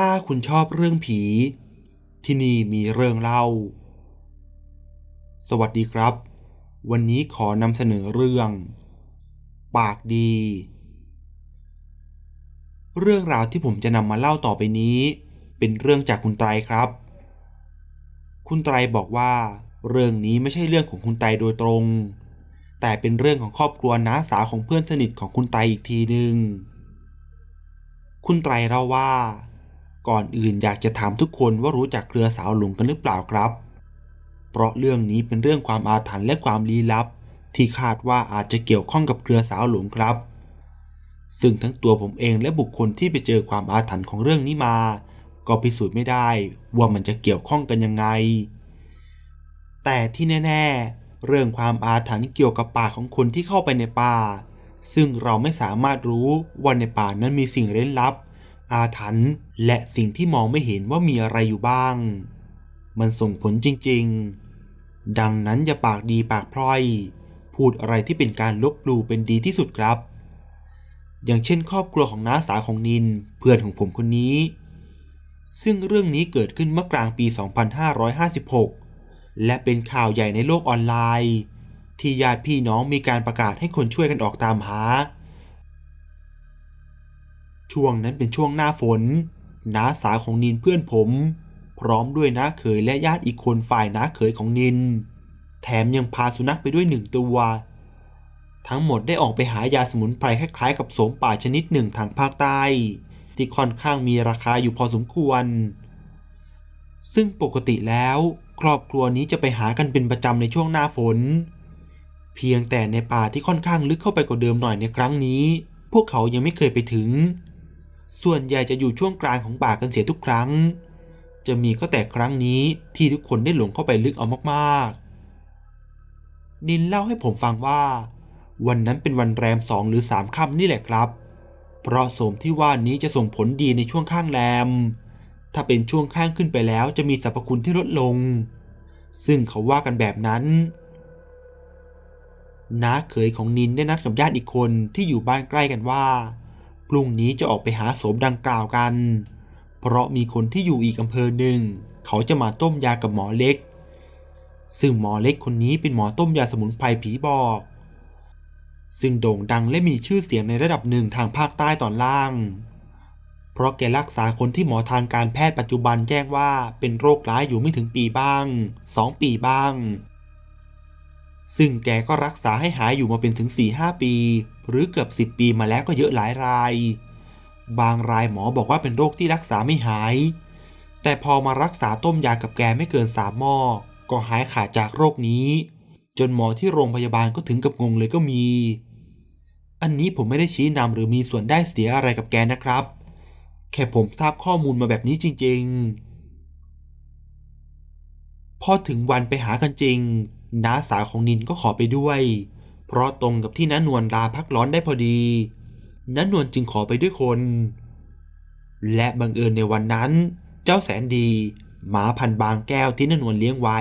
ถ้าคุณชอบเรื่องผี ที่นี่มีเรื่องเล่า สวัสดีครับ วันนี้ขอนำเสนอเรื่อง ปากดี เรื่องราวที่ผมจะนำมาเล่าต่อไปนี้ เป็นเรื่องจากคุณไตรครับ คุณไตรบอกว่า เรื่องนี้ไม่ใช่เรื่องของคุณไตรโดยตรง แต่เป็นเรื่องของครอบครัวน้าสาวของเพื่อนสนิทของคุณไตรอีกทีหนึ่งคุณไตรเล่าว่า ก่อนอื่นอยากจะถามทุกคนว่ารู้จักเครือสาวหลงกันหรือเปล่าครับ เพราะเรื่องนี้เป็นเรื่องความอาถรรพ์และความลี้ลับ ที่คาดว่าอาจจะเกี่ยวข้องกับเครือสาวหลงครับ ซึ่งทั้งตัวผมเองและบุคคลที่ไปเจอความอาถรรพ์ของเรื่องนี้มา ก็พิสูจน์ไม่ได้ว่ามันจะเกี่ยวข้องกันยังไง แต่ที่แน่ๆ เรื่องความอาถรรพ์เกี่ยวกับป่าของคนที่เข้าไปในป่า ซึ่งเราไม่สามารถรู้ว่าในป่านั้นมีสิ่งเร้นลับ อาถรรพ์และสิ่งที่มองไม่เห็นว่ามีอะไรอยู่บ้าง มันส่งผลจริงๆ ดังนั้นอย่าปากดีปากพร่อย พูดอะไรที่เป็นการลบหลู่เป็นดีที่สุดครับ อย่างเช่น ครอบครัวของน้าสาวของนินเพื่อนของผมคนนี้ ซึ่งเรื่องนี้เกิดขึ้นเมื่อกลางปี 2556 และเป็นข่าวใหญ่ในโลกออนไลน์ ที่ญาติพี่น้องมีการประกาศให้คนช่วยกันออกตามหา ช่วงนั้นเป็นช่วงหน้าฝนน้าสาวของนินเพื่อนผม พร้อมด้วยน้าเขยและญาติอีกคนฝ่ายน้าเขยของนิน แถมยังพาสุนัขไปด้วยหนึ่งตัว ทั้งหมดได้ออกไปหายาสมุนไพรคล้ายๆ กับโสมป่าชนิดหนึ่งทางภาคใต้ ที่ค่อนข้างมีราคาอยู่พอสมควร ซึ่งปกติแล้วครอบครัวนี้จะไปหากันเป็นประจำในช่วงหน้าฝน เพียงแต่ในป่าที่ค่อนข้างลึกเข้าไปกว่าเดิมหน่อยในครั้งนี้ พวกเขายังไม่เคยไปถึง ส่วนใหญ่จะอยู่ช่วงกลางของป่ากันเสียทุกครั้ง จะมีก็แต่ครั้งนี้ที่ทุกคนได้หลงเข้าไปลึกเอามากๆ นินเล่าให้ผมฟังว่า วันนั้นเป็นวันแรมสองหรือสามค่ำนี่แหละครับ เพราะโสมที่ว่านี้จะส่งผลดีในช่วงข้างแรม ถ้าเป็นช่วงข้างขึ้นไปแล้วจะมีสรรพคุณที่ลดลง ซึ่งเขาว่ากันแบบนั้นน้าเขยของนินได้นัดกับญาติอีกคนที่อยู่บ้านใกล้กันว่า พรุ่งนี้จะออกไปหาโสมดังกล่าวกัน เพราะมีคนที่อยู่อีกอำเภอหนึ่ง เขาจะมาต้มยากับหมอเล็ก ซึ่งหมอเล็กคนนี้เป็นหมอต้มยาสมุนไพรผีบอก ซึ่งโด่งดังและมีชื่อเสียงในระดับหนึ่งทางภาคใต้ตอนล่าง เพราะแกรักษาคนที่หมอทางการแพทย์ปัจจุบันแจ้งว่าเป็นโรคร้ายอยู่ไม่ถึงปีบ้างสองปีบ้าง ซึ่งแกก็รักษาให้หายอยู่มาเป็นถึง 4-5 ปี หรือเกือบ 10 ปีมาแล้วก็เยอะหลายราย บางรายหมอบอกว่าเป็นโรคที่รักษาไม่หาย แต่พอมารักษาต้มยากับแกไม่เกินสามหม้อก็หายขาดจากโรคนี้ จนหมอที่โรงพยาบาลก็ถึงกับงงเลยก็มี อันนี้ผมไม่ได้ชี้นำหรือมีส่วนได้เสียอะไรกับแกนะครับ แค่ผมทราบข้อมูลมาแบบนี้จริง ๆ พอถึงวันไปหากันจริง น้าสาวของนินก็ขอไปด้วย เพราะตรงกับที่น้านวลลาพักร้อนได้พอดีน้านวลจึงขอไปด้วยคน และบังเอิญในวันนั้น เจ้าแสนดี หมาพันบางแก้วที่น้านวลเลี้ยงไว้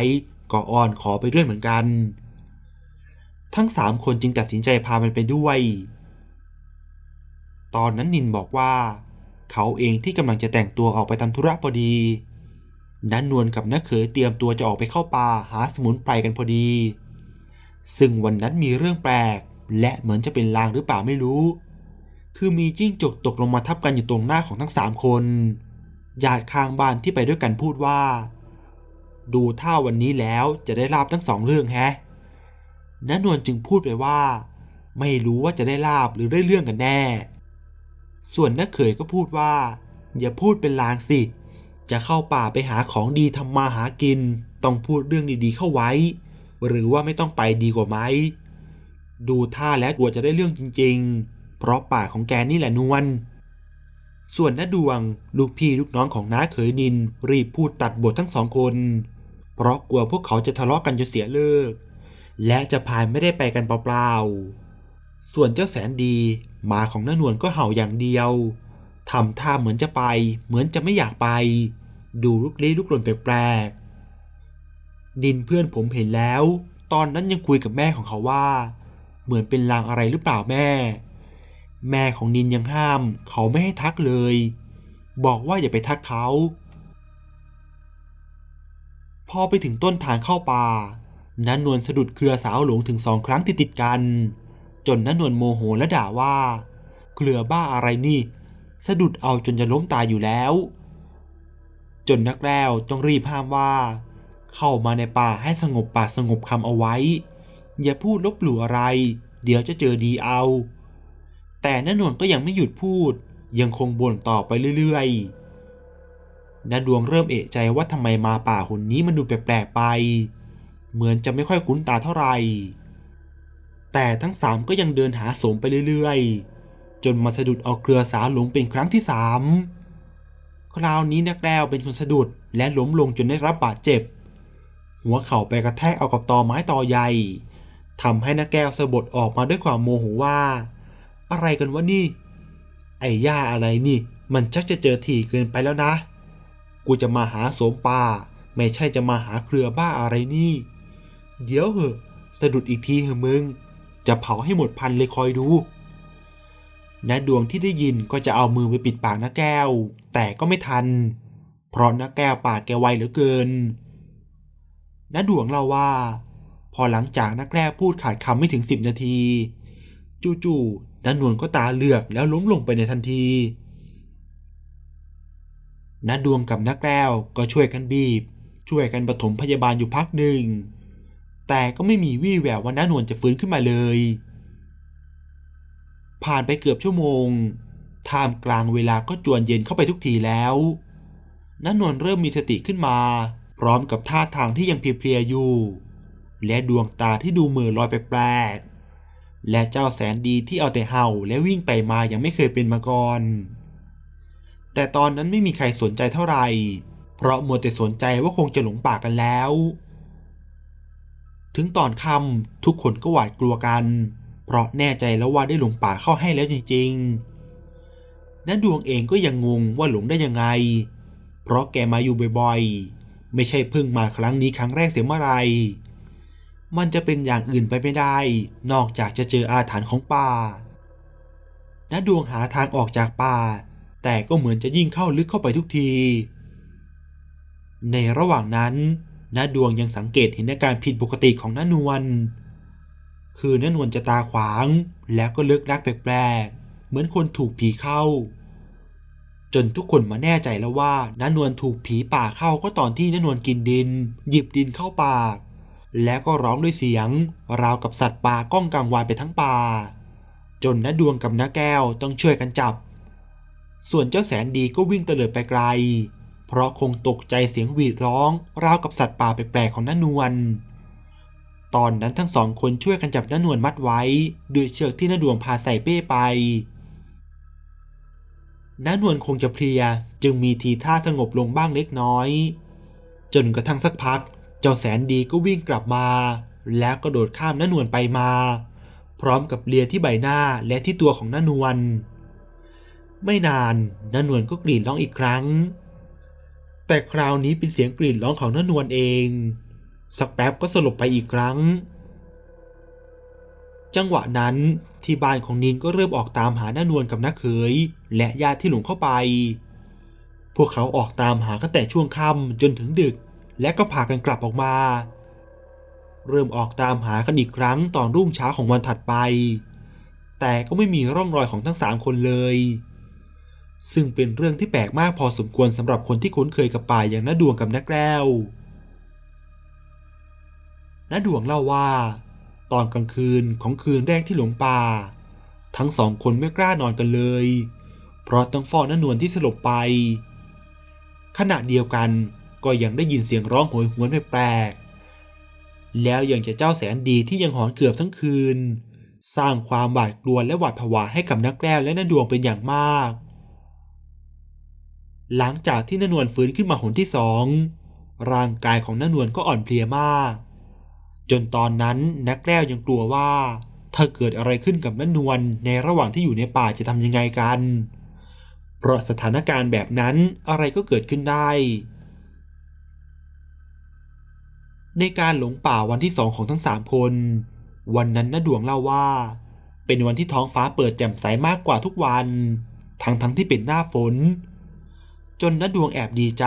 ก็อ้อนขอไปด้วยเหมือนกัน ทั้งสามคนจึงตัดสินใจพามันไปด้วย ตอนนั้นนินบอกว่า เขาเองที่กำลังจะแต่งตัวออกไปทำธุระพอดี นันนวลกับน้าเขยเตรียมตัวจะออกไปเข้าป่าหาสมุนไพรกันพอดี ซึ่งวันนั้นมีเรื่องแปลก และเหมือนจะเป็นลางหรือเปล่าไม่รู้ คือมีจิ้งจกตกลงมาทับกันอยู่ตรงหน้าของทั้งสามคนญาติข้างบ้านที่ไปด้วยกันพูดว่า ดูท่าวันนี้แล้วจะได้ลาบทั้งสองเรื่องแฮะน้านวลจึงพูดไปว่า ไม่รู้ว่าจะได้ลาบหรือได้เรื่องกันแน่ ส่วนน้าเขยก็พูดว่า อย่าพูดเป็นลางสิ จะเข้าป่าไปหาของดีทำมาหากิน ต้องพูดเรื่องดีๆเข้าไว้ หรือว่าไม่ต้องไปดีกว่าไหม ดูท่าแล้วกลัวจะได้เรื่องจริง ๆ เพราะป่าของแกนี่แหละนวลส่วนน้าดวง ลูกพี่ลูกน้องของน้าเขยนิน รีบพูดตัดบททั้งสองคน เพราะกลัวพวกเขาจะทะเลาะกันจนเสียเลิก และจะพายไม่ได้ไปกันเปล่าๆส่วนเจ้าแสนดีหมาของน้านวลก็เห่าอย่างเดียว ทำท่าเหมือนจะไป เหมือนจะไม่อยากไป ดูลุกลี้ลุกลนแปลกๆนินเพื่อนผมเห็นแล้ว ตอนนั้นยังคุยกับแม่ของเขาว่า เหมือนเป็นลางอะไรหรือเปล่าแม่ แม่ของนินยังห้าม เขาไม่ให้ทักเลย บอกว่าอย่าไปทักเขา พอไปถึงต้นทางเข้าป่านันนวลสะดุดเครือสาวหลงถึงสองครั้งติดติดกัน จนนันนวลโมโหและด่าว่า เครือบ้าอะไรนี่ สะดุดเอาจนจะล้มตายอยู่แล้ว จนนักแล้วต้องรีบห้ามว่า เข้ามาในป่าให้สงบปากสงบคำเอาไว้ อย่าพูดลบหลู่อะไร เดี๋ยวจะเจอดีเอา แต่นนวลก็ยังไม่หยุดพูด ยังคงบ่นต่อไปเรื่อยๆนาดวงเริ่มเอะใจว่าทำไมมาป่าหนนี้มันดูแปลกๆไป เหมือนจะไม่ค่อยคุ้นตาเท่าไหร่แต่ทั้งสามก็ยังเดินหาโสมไปเรื่อยๆ จนมาสะดุดเอาเครือสาหลงเป็นครั้งที่สามคราวนี้นักแล้วเป็นคนสะดุดและล้มลงจนได้รับบาดเจ็บ หัวเข่าไปกระแทกเอากับตอไม้ตอใหญ่ทำให้นักแก้วสะบดออกมาด้วยความโมโหว่า อะไรกันวะนี่ ไอ้ย่าอะไรนี่ มันชักจะเจอถี่เกินไปแล้วนะ กูจะมาหาโสมป่า ไม่ใช่จะมาหาเครือบ้าอะไรนี่ เดี๋ยวเหอะ สะดุดอีกทีเหอะมึง จะเผาให้หมดพันเลยคอยดู ณดวงที่ได้ยินก็จะเอามือไปปิดปากน้าแก้ว แต่ก็ไม่ทัน เพราะน้าแก้วปากแกไวเหลือเกินน้าดวงเล่าว่า พอหลังจากนักแก้วพูดขาดคำไม่ถึงสิบนาที จู่ๆน้านวลก็ตาเหลือกแล้วล้มลงไปในทันทีน้าดวงกับนักแก้วก็ช่วยกันบีบ ช่วยกันปฐมพยาบาลอยู่พักหนึ่ง แต่ก็ไม่มีวี่แววว่าน้านวลจะฟื้นขึ้นมาเลย ผ่านไปเกือบชั่วโมงท่ามกลางเวลาก็จวนเย็นเข้าไปทุกทีแล้วน้านวลเริ่มมีสติขึ้นมา พร้อมกับท่าทางที่ยังเพลียๆอยู่ และดวงตาที่ดูเมือลอยแปลกๆและเจ้าแสนดีที่เอาแต่เห่าและวิ่งไปมายังไม่เคยเป็นมาก่อน แต่ตอนนั้นไม่มีใครสนใจเท่าไหร่ เพราะมัวแต่สนใจว่าคงจะหลงป่ากันแล้ว ถึงตอนค่ำทุกคนก็หวาดกลัวกัน เพราะแน่ใจแล้วว่าได้หลงป่าเข้าให้แล้วจริงๆนั้นดวงเองก็ยังงงว่าหลงได้ยังไง เพราะแกมาอยู่บ่อยๆ ไม่ใช่เพิ่งมาครั้งนี้ครั้งแรกเสียเมื่อไร มันจะเป็นอย่างอื่นไปไม่ได้ นอกจากจะเจออาถรรพ์ของป่าณดวงหาทางออกจากป่า แต่ก็เหมือนจะยิ่งเข้าลึกเข้าไปทุกที ในระหว่างนั้นณดวงยังสังเกตเห็นอาการผิดปกติของน้านวล คือน้านวลจะตาขวาง แล้วก็เลิกลักแปลกๆ เหมือนคนถูกผีเข้า จนทุกคนมาแน่ใจแล้วว่าน้านวลถูกผีป่าเข้าก็ตอนที่น้านวลกินดิน หยิบดินเข้าปาก แล้วก็ร้องด้วยเสียง ราวกับสัตว์ป่าก้องกังวานไปทั้งป่า จนน้าดวงกับน้าแก้วต้องช่วยกันจับ ส่วนเจ้าแสนดีก็วิ่งเตลิดไปไกล เพราะคงตกใจเสียงหวีดร้อง ราวกับสัตว์ป่าแปลกๆของน้านวล ตอนนั้นทั้งสองคนช่วยกันจับน้านวลมัดไว้ด้วยเชือกที่น้าดวงพาใส่เป้ไปน้านวลคงจะเพลียจึงมีทีท่าสงบลงบ้างเล็กน้อย จนกระทั่งสักพัก เจ้าแสนดีก็วิ่งกลับมา แล้วก็โดดข้ามน้านวลไปมา พร้อมกับเลียที่ใบหน้าและที่ตัวของน้านวลไม่นานน้านวลก็กรีดร้องอีกครั้ง แต่คราวนี้เป็นเสียงกรีดร้องของน้านวลเอง สักแป๊บก็สลบไปอีกครั้ง จังหวะนั้นที่บ้านของนินก็เริ่มออกตามหาน้านวลกับน้าเขยและญาติที่หลงเข้าไป พวกเขาออกตามหากันแต่ช่วงค่ำจนถึงดึก และก็พากันกลับออกมา เริ่มออกตามหากันอีกครั้งตอนรุ่งเช้าของวันถัดไป แต่ก็ไม่มีร่องรอยของทั้งสามคนเลยซึ่งเป็นเรื่องที่แปลกมากพอสมควรสำหรับคนที่คุ้นเคยกับป่าอย่างน้าดวงกับน้าแก้ว น้าดวงเล่าว่า ตอนกลางคืนของคืนแรกที่หลงป่า ทั้งสองคนไม่กล้านอนกันเลย เพราะต้องเฝ้าน้านวลที่สลบไป ขณะเดียวกันก็ยังได้ยินเสียงร้องโหยหวนแปลกๆแล้วยังจะเจ้าแสนดีที่ยังหอนเกือบทั้งคืน สร้างความหวาดกลัวและหวาดผวาให้กับนักแก้วและน้าดวงเป็นอย่างมาก หลังจากที่น้านวลฟื้นขึ้นมาหนที่สองร่างกายของน้านวลก็อ่อนเพลียมาก จนตอนนั้นนักแก้วยังกลัวว่า ถ้าเกิดอะไรขึ้นกับน้านวลในระหว่างที่อยู่ในป่าจะทำยังไงกัน เพราะสถานการณ์แบบนั้นอะไรก็เกิดขึ้นได้ ในการหลงป่าวันที่สองของทั้งสามคน วันนั้นน้าดวงเล่าว่า เป็นวันที่ท้องฟ้าเปิดแจ่มใสมากกว่าทุกวัน ทั้งทั้งที่เป็นหน้าฝนจนน้าดวงแอบดีใจ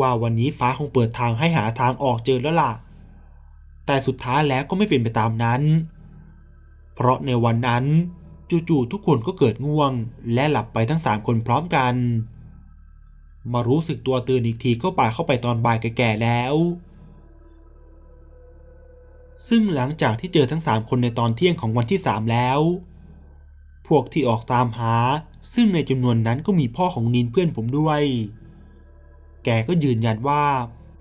ว่าวันนี้ฟ้าคงเปิดทางให้หาทางออกเจอแล้วล่ะ แต่สุดท้ายแล้วก็ไม่เป็นไปตามนั้น เพราะในวันนั้นจู่ๆทุกคนก็เกิดง่วง และหลับไปทั้งสามคนพร้อมกัน มารู้สึกตัวตื่นอีกทีก็ป่าเข้าไปตอนบ่ายแก่ๆแล้ว ซึ่งหลังจากที่เจอทั้งสามคนในตอนเที่ยงของวันที่สามแล้ว พวกที่ออกตามหา ซึ่งในจำนวนนั้นก็มีพ่อของนินเพื่อนผมด้วย แกก็ยืนยันว่า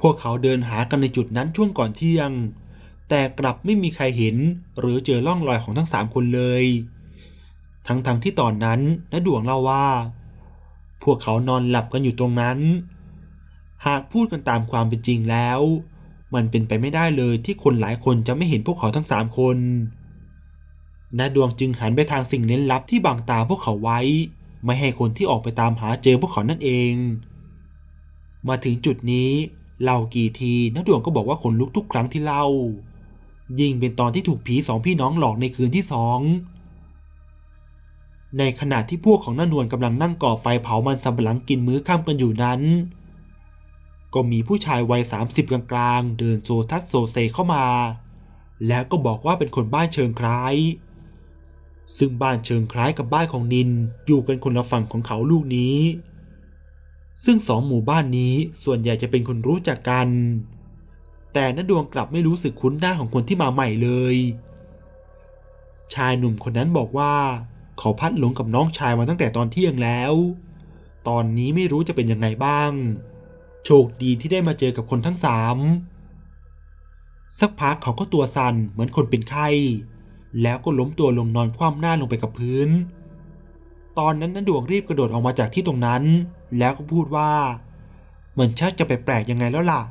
พวกเขาเดินหากันในจุดนั้นช่วงก่อนเที่ยง แต่กลับไม่มีใครเห็น หรือเจอร่องรอยของทั้งสามคนเลย ทั้งๆทที่ตอนนั้นน้าดวงเล่าว่า พวกเขานอนหลับกันอยู่ตรงนั้น หากพูดกันตามความเป็นจริงแล้ว มันเป็นไปไม่ได้เลยที่คนหลายคนจะไม่เห็นพวกเขาทั้งสามคนน้าดวงจึงหันไปทางสิ่งเน้นลับที่บังตาพวกเขาไว้ ไม่ให้คนที่ออกไปตามหาเจอพวกเขานั่นเอง มาถึงจุดนี้เล่ากี่ทีน้าดวงก็บอกว่าขนลุกทุกครั้งที่เล่า ยิ่งเป็นตอนที่ถูกผีสองพี่น้องหลอกในคืนที่สองในขณะที่พวกของน้านวลกำลังนั่งก่อไฟเผามันสำปะหลังกินมื้อค่ำกันอยู่นั้น ก็มีผู้ชายวัย 30 กลางๆ เดินโซทัสโซเซเข้ามา แล้วก็บอกว่าเป็นคนบ้านเชิงคล้าย ซึ่งบ้านเชิงคล้ายกับบ้านของนินอยู่กันคนละฝั่งของเขาลูกนี้ ซึ่งสองหมู่บ้านนี้ส่วนใหญ่จะเป็นคนรู้จักกัน แต่นดวงกลับไม่รู้สึกคุ้นหน้าของคนที่มาใหม่เลย ชายหนุ่มคนนั้นบอกว่า เขาพัดหลงกับน้องชายมาตั้งแต่ตอนเที่ยงแล้ว ตอนนี้ไม่รู้จะเป็นยังไงบ้าง โชคดีที่ได้มาเจอกับคนทั้งสามสักพักเขาก็ตัวสั่นเหมือนคนเป็นไข้ แล้วก็ล้มตัวลงนอนคว่ำหน้าลงไปกับพื้น ตอนนั้นนันดวงรีบกระโดดออกมาจากที่ตรงนั้น แล้วก็พูดว่า เหมือนชักจะแปลกๆยังไงแล้วล่ะ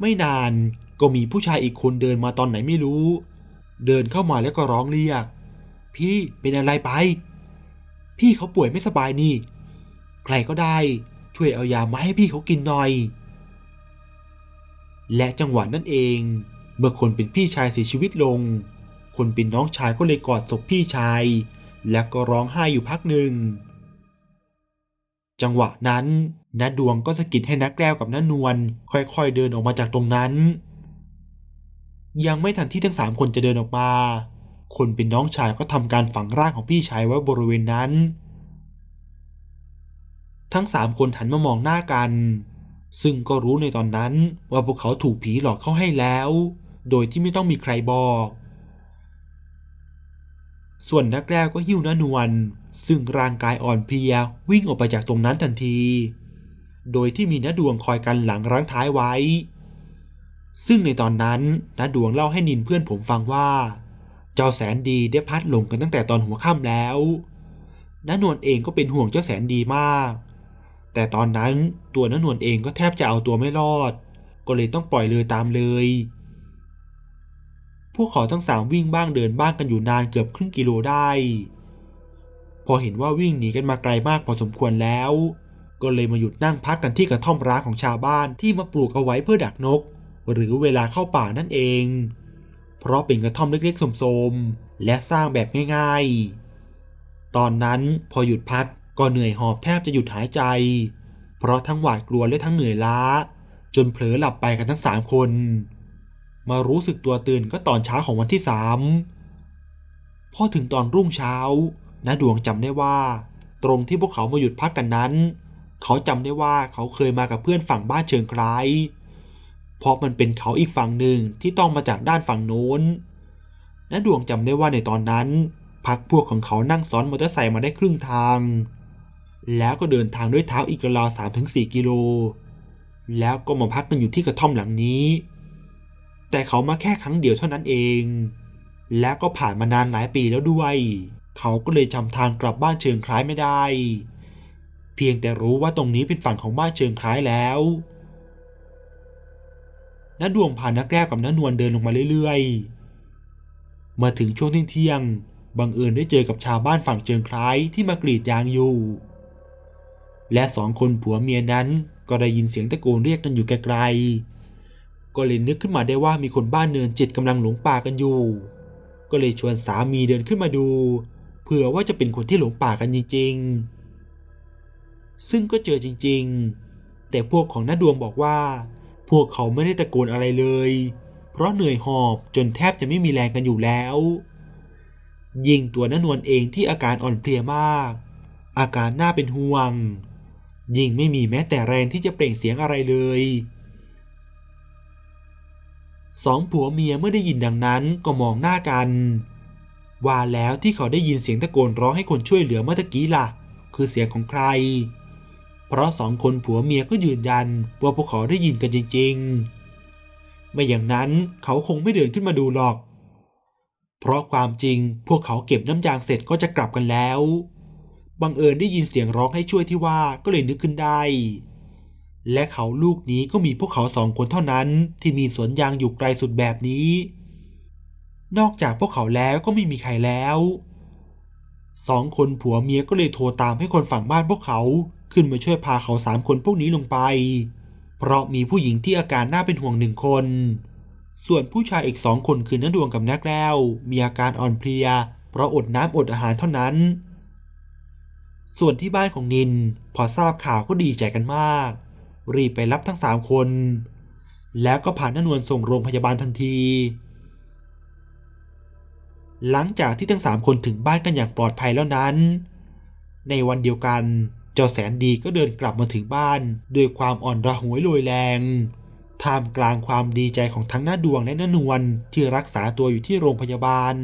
ไม่นานก็มีผู้ชายอีกคนเดินมาตอนไหนไม่รู้ เดินเข้ามาแล้วก็ร้องเรียก พี่เป็นอะไรไป พี่เขาป่วยไม่สบายนี่ ใครก็ได้ช่วยเอายามาให้พี่เขากินหน่อย และจังหวะนั้นเอง เมื่อคนเป็นพี่ชายเสียชีวิตลง คนเป็นน้องชายก็เลยกอดศพพี่ชาย และก็ร้องไห้อยู่พักหนึ่ง จังหวะนั้น น้าดวงก็สะกิดให้นักแก้วกับน้านวลค่อยๆเดินออกมาจากตรงนั้น ยังไม่ทันที่ทั้งสามคนจะเดินออกมา คนเป็นน้องชายก็ทำการฝังร่างของพี่ชายไว้บริเวณนั้น ทั้งสามคนหันมามองหน้ากัน ซึ่งก็รู้ในตอนนั้นว่าพวกเขาถูกผีหลอกเข้าให้แล้ว โดยที่ไม่ต้องมีใครบอก ส่วนนักแรกก็หิ้วน้านวลซึ่งร่างกายอ่อนเพลียวิ่งออกไปจากตรงนั้นทันที โดยที่มีน้าดวงคอยกันหลังรั้งท้ายไว้ ซึ่งในตอนนั้นน้าดวงเล่าให้นินเพื่อนผมฟังว่า เจ้าแสนดีได้พัดหลงกันตั้งแต่ตอนหัวค่ำแล้วน้านวลเองก็เป็นห่วงเจ้าแสนดีมาก แต่ตอนนั้นตัวน้านวลเองก็แทบจะเอาตัวไม่รอด ก็เลยต้องปล่อยเลยตามเลย พวกเขาทั้งสามวิ่งบ้างเดินบ้างกันอยู่นานเกือบครึ่งกิโลได้ พอเห็นว่าวิ่งหนีกันมาไกลมากพอสมควรแล้ว ก็เลยมาหยุดนั่งพักกันที่กระท่อมร้างของชาวบ้านที่มาปลูกเอาไว้เพื่อดักนก หรือเวลาเข้าป่านั่นเอง เพราะเป็นกระท่อมเล็กๆโสมๆและสร้างแบบง่ายๆ ตอนนั้นพอหยุดพักก็เหนื่อยหอบแทบจะหยุดหายใจ เพราะทั้งหวาดกลัวและทั้งเหนื่อยล้า จนเผลอหลับไปกันทั้งสามคน มารู้สึกตัวตื่นก็ตอนเช้าของวันที่สามพอถึงตอนรุ่งเช้าน้าดวงจำได้ว่า ตรงที่พวกเขามาหยุดพักกันนั้น เขาจำได้ว่าเขาเคยมากับเพื่อนฝั่งบ้านเชิงคล้ายเพราะมันเป็นเขาอีกฝั่งหนึ่งที่ต้องมาจากด้านฝั่งโน้นน้าดวงจำได้ว่าในตอนนั้นพักพวกของเขานั่งซ้อนมอเตอร์ไซค์มาได้ครึ่งทาง แล้วก็เดินทางด้วยเท้าอีกราวสามถึงสี่กิโล แล้วก็มาพักกันอยู่ที่กระท่อมหลังนี้ แต่เขามาแค่ครั้งเดียวเท่านั้นเอง และก็ผ่านมานานหลายปีแล้วด้วย เขาก็เลยจำทางกลับบ้านเชิงคล้ายไม่ได้ เพียงแต่รู้ว่าตรงนี้เป็นฝั่งของบ้านเชิงคล้ายแล้วน้าดวงพานักแรกกับน้านวลเดินลงมาเรื่อยๆ มาถึงช่วงเที่ยงบังเอิญได้เจอกับชาวบ้านฝั่งเชิงคล้ายที่มากรีดยางอยู่ และสองคนผัวเมียนั้นก็ได้ยินเสียงตะโกนเรียกกันอยู่ไกลๆ ก็เลยนึกขึ้นมาได้ว่ามีคนบ้านเนินจิตกำลังหลงป่ากันอยู่ ก็เลยชวนสามีเดินขึ้นมาดู เผื่อว่าจะเป็นคนที่หลงป่ากันจริงๆ ซึ่งก็เจอจริงๆ แต่พวกของน้าดวงบอกว่า พวกเขาไม่ได้ตะโกนอะไรเลย เพราะเหนื่อยหอบจนแทบจะไม่มีแรงกันอยู่แล้ว ยิ่งตัวน้านวลเองที่อาการอ่อนเพลียมาก อาการน่าเป็นห่วง ยิ่งไม่มีแม้แต่แรงที่จะเปล่งเสียงอะไรเลยสองผัวเมียเมื่อได้ยินดังนั้นก็มองหน้ากัน ว่าแล้วที่เขาได้ยินเสียงตะโกนร้องให้คนช่วยเหลือเมื่อตะกี้ล่ะ คือเสียงของใคร เพราะสองคนผัวเมียก็ยืนยันว่าพวกเขาได้ยินกันจริง ๆ ไม่อย่างนั้นเขาคงไม่เดินขึ้นมาดูหรอก เพราะความจริงพวกเขาเก็บน้ำยางเสร็จก็จะกลับกันแล้ว บังเอิญได้ยินเสียงร้องให้ช่วยที่ว่าก็เลยนึกขึ้นได้ และเขาลูกนี้ก็มีพวกเขาสองคนเท่านั้น ที่มีสวนยางอยู่ไกลสุดแบบนี้ นอกจากพวกเขาแล้วก็ไม่มีใครแล้วสองคนผัวเมียก็เลยโทรตามให้คนฝั่งบ้านพวกเขา ขึ้นมาช่วยพาเขาสามคนพวกนี้ลงไป เพราะมีผู้หญิงที่อาการน่าเป็นห่วงหนึ่งคน ส่วนผู้ชายอีกสองคนคือน้าดวงกับนักแล้ว มีอาการอ่อนเพลีย เพราะอดน้ำอดอาหารเท่านั้น ส่วนที่บ้านของนิน พอทราบข่าวก็ดีใจกันมาก รีบไปรับทั้งสามคน แล้วก็พาน้านวลส่งโรงพยาบาลทันทีหลังจากที่ทั้งสามคนถึงบ้านกันอย่างปลอดภัยแล้วนั้น ในวันเดียวกัน เจ้าแสนดีก็เดินกลับมาถึงบ้านด้วยความอ่อนระหวยโรยแรงท่ามกลางความดีใจของทั้งหน้าดวงและน้านวลที่รักษาตัวอยู่ที่โรงพยาบาล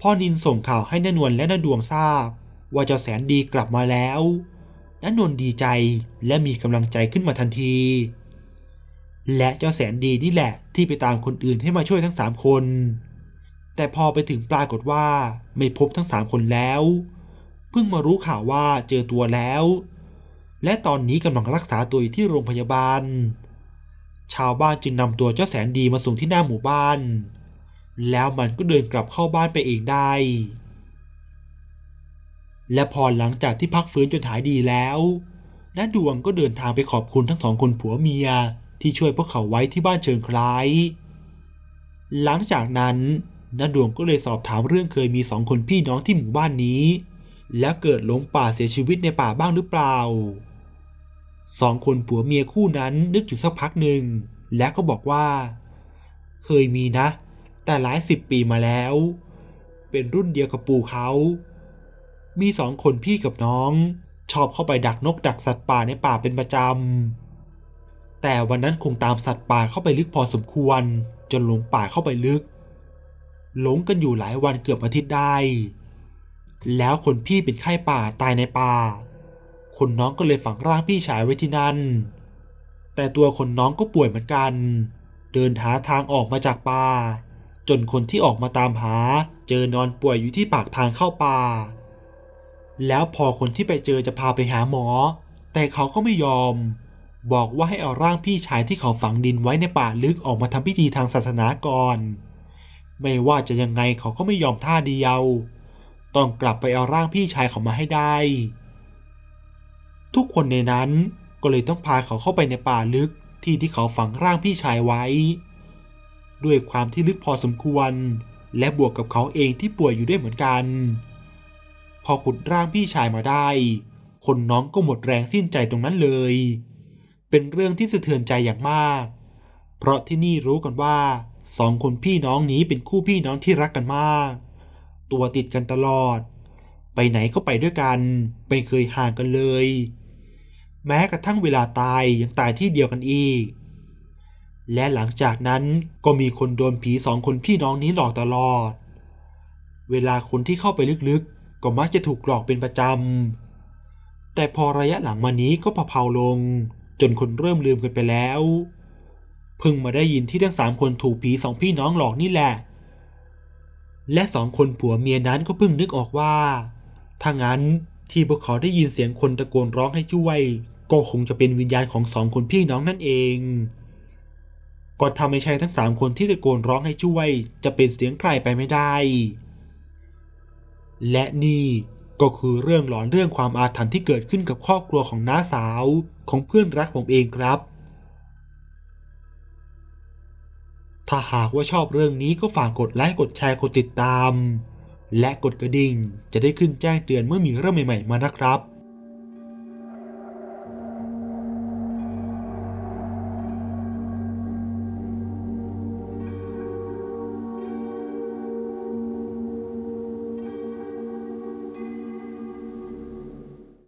พ่อนินส่งข่าวให้น้านวลและน้าดวงทราบ ว่าเจ้าแสนดีกลับมาแล้วน้านวลดีใจและมีกำลังใจขึ้นมาทันที และเจ้าแสนดีนี่แหละที่ไปตามคนอื่นให้มาช่วยทั้งสามคน แต่พอไปถึงปรากฏว่าไม่พบทั้งสามคนแล้ว เพิ่งมารู้ข่าวว่าเจอตัวแล้ว และตอนนี้กำลังรักษาตัวอยู่ที่โรงพยาบาล ชาวบ้านจึงนำตัวเจ้าแสนดีมาส่งที่หน้าหมู่บ้าน แล้วมันก็เดินกลับเข้าบ้านไปเองได้ และพอหลังจากที่พักฟื้นจนหายดีแล้วนดวงก็เดินทางไปขอบคุณทั้งสองคนผัวเมียที่ช่วยพวกเขาไว้ที่บ้านเชิงคล้าย หลังจากนั้นนดวงก็เลยสอบถามเรื่องเคยมีสองคนพี่น้องที่หมู่บ้านนี้ และเกิดหลงป่าเสียชีวิตในป่าบ้างหรือเปล่าสองคนผัวเมียคู่นั้นนึกอยู่สักพักหนึ่ง และก็บอกว่า เคยมีนะ แต่หลายสิบปีมาแล้ว เป็นรุ่นเดียวกับปู่เขา มีสองคนพี่กับน้อง ชอบเข้าไปดักนกดักสัตว์ป่าในป่าเป็นประจำ แต่วันนั้นคงตามสัตว์ป่าเข้าไปลึกพอสมควร จนหลงป่าเข้าไปลึก หลงกันอยู่หลายวันเกือบอาทิตย์ได้ แล้วคนพี่เป็นไข้ป่าตายในป่า คนน้องก็เลยฝังร่างพี่ชายไว้ที่นั่น แต่ตัวคนน้องก็ป่วยเหมือนกัน เดินหาทางออกมาจากป่า จนคนที่ออกมาตามหา เจอนอนป่วยอยู่ที่ปากทางเข้าป่า แล้วพอคนที่ไปเจอจะพาไปหาหมอ แต่เขาก็ไม่ยอม บอกว่าให้เอาร่างพี่ชายที่เขาฝังดินไว้ในป่าลึกออกมาทำพิธีทางศาสนาก่อน ไม่ว่าจะยังไงเขาก็ไม่ยอมท่าเดียว ต้องกลับไปเอาร่างพี่ชายเขามาให้ได้ ทุกคนในนั้นก็เลยต้องพาเขาเข้าไปในป่าลึกที่ที่เขาฝังร่างพี่ชายไว้ ด้วยความที่ลึกพอสมควร และบวกกับเขาเองที่ป่วยอยู่ด้วยเหมือนกัน พอขุดร่างพี่ชายมาได้ คนน้องก็หมดแรงสิ้นใจตรงนั้นเลย เป็นเรื่องที่สะเทือนใจอย่างมาก เพราะที่นี่รู้กันว่าสองคนพี่น้องนี้เป็นคู่พี่น้องที่รักกันมาก ตัวติดกันตลอด ไปไหนก็ไปด้วยกัน ไม่เคยห่างกันเลย แม้กระทั่งเวลาตายยังตายที่เดียวกันอีก และหลังจากนั้นก็มีคนโดนผีสองคนพี่น้องนี้หลอกตลอด เวลาคนที่เข้าไปลึกๆ ก็มักจะถูกหลอกเป็นประจำ แต่พอระยะหลังมานี้ก็เผาๆลง จนคนเริ่มลืมกันไปแล้ว เพิ่งมาได้ยินที่ทั้งสามคนถูกผีสองพี่น้องหลอกนี่แหละ และสองคนผัวเมียนั้นก็เพิ่งนึกออกว่าถ้างั้นที่พวกเขาได้ยินเสียงคนตะโกนร้องให้ช่วย ก็คงจะเป็นวิญญาณของสองคนพี่น้องนั่นเองก็ทำให้ใช่ทั้งสามคนที่ตะโกนร้องให้ช่วย จะเป็นเสียงใครไปไม่ได้ และนี่ก็คือเรื่องหลอนเรื่องความอาถรรพ์ที่เกิดขึ้นกับครอบครัวของน้าสาวของเพื่อนรักผมเองครับ ถ้าหากว่าชอบเรื่องนี้ก็ฝากกดไลค์กดแชร์กดติดตาม และกดกระดิ่งจะได้ขึ้นแจ้งเตือนเมื่อมีเรื่องใหม่ ๆ มานะครับ